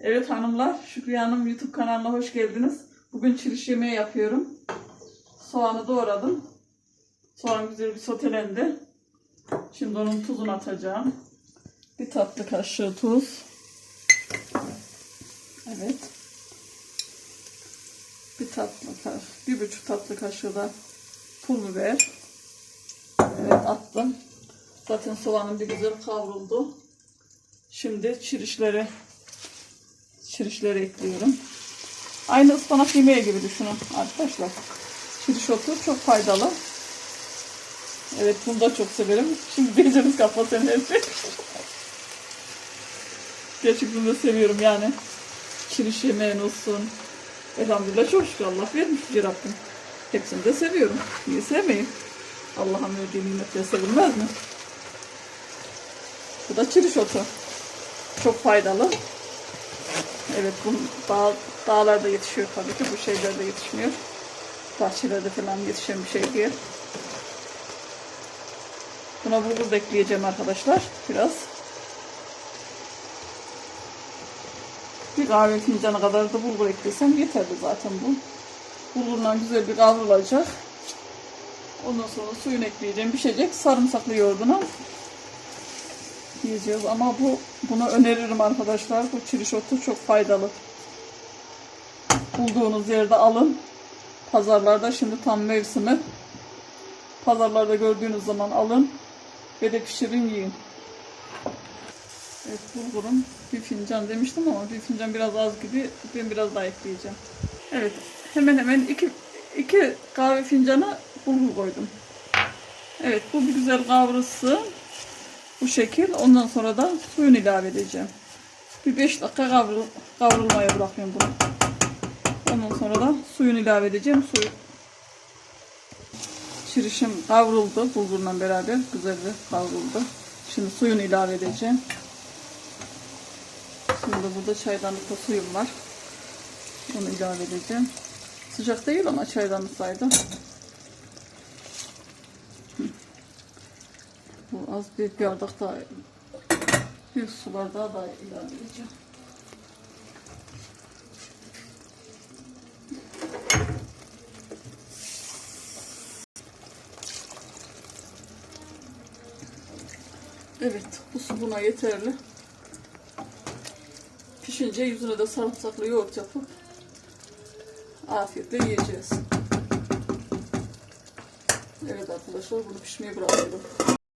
Evet hanımlar, Şükriye Hanım YouTube kanalına hoş geldiniz. Bugün çiriş yemeği yapıyorum. Soğanı doğradım. Soğan güzel bir sotelendi. Şimdi onun tuzunu atacağım. Bir tatlı kaşığı tuz. Evet. Bir tatlı kaşığı, bir buçuk tatlı kaşığı da pul biber. Evet attım. Zaten soğanım bir güzel kavruldu. Şimdi çirişleri çirişleri ekliyorum. Aynı ıspanak yemeği gibi düşünün arkadaşlar. Çiriş otu çok faydalı. Evet bunu da çok severim. Şimdi diyeceğiniz kafa senesi. Gerçekten de seviyorum yani. Çiriş yemeğin olsun. Elhamdülillah çok şükür Allah vermiş Yüce Rabbim. Hepsini de seviyorum. Niye sevmeyeyim? Allah'ın verdiği nimetleri sevilmez mi? Bu da çiriş otu. Çok faydalı. Evet bu dağ, dağlarda yetişiyor tabii ki. Bu şeylerde yetişmiyor. Bahçelerde falan yetişen bir şey değil. Buna bulgur da ekleyeceğim arkadaşlar. Biraz. Bir kahve fincanı kadar da bulgur eklesem yeterli zaten bu. Bulgurla güzel bir kavrulacak. Ondan sonra suyunu ekleyeceğim. Pişecek. Sarımsaklı yoğurduna yiyeceğiz. Ama bu bunu öneririm arkadaşlar. Bu çiriş otu çok faydalı. Bulduğunuz yerde alın. Pazarlarda şimdi tam mevsimi. Pazarlarda gördüğünüz zaman alın ve de pişirin yiyin. Evet bulgurum bir fincan demiştim ama bir fincan biraz az gibi. Ben biraz daha ekleyeceğim. Evet hemen hemen iki, iki kahve fincanı bulgur koydum. Evet bu bir güzel kavrulsun. Bu şekil. Ondan sonra da suyunu ilave edeceğim. Bir 5 dakika kavrul, kavrulmaya bırakıyorum bunu. Ondan sonra da suyunu ilave edeceğim. Suyu Çirişim kavruldu bulgurla beraber. Güzel bir kavruldu. Şimdi suyunu ilave edeceğim. Şimdi burada çaydanlıkta suyum var. Onu ilave edeceğim. Sıcak değil ama çaydanlıktaydı. Bu az bir bardak daha bir su bardağı daha ilave edeceğim. Evet, bu su buna yeterli. Pişince yüzüne de sarımsaklı yoğurt yapıp afiyetle yiyeceğiz. Evet arkadaşlar bunu pişmeye bırakıyorum.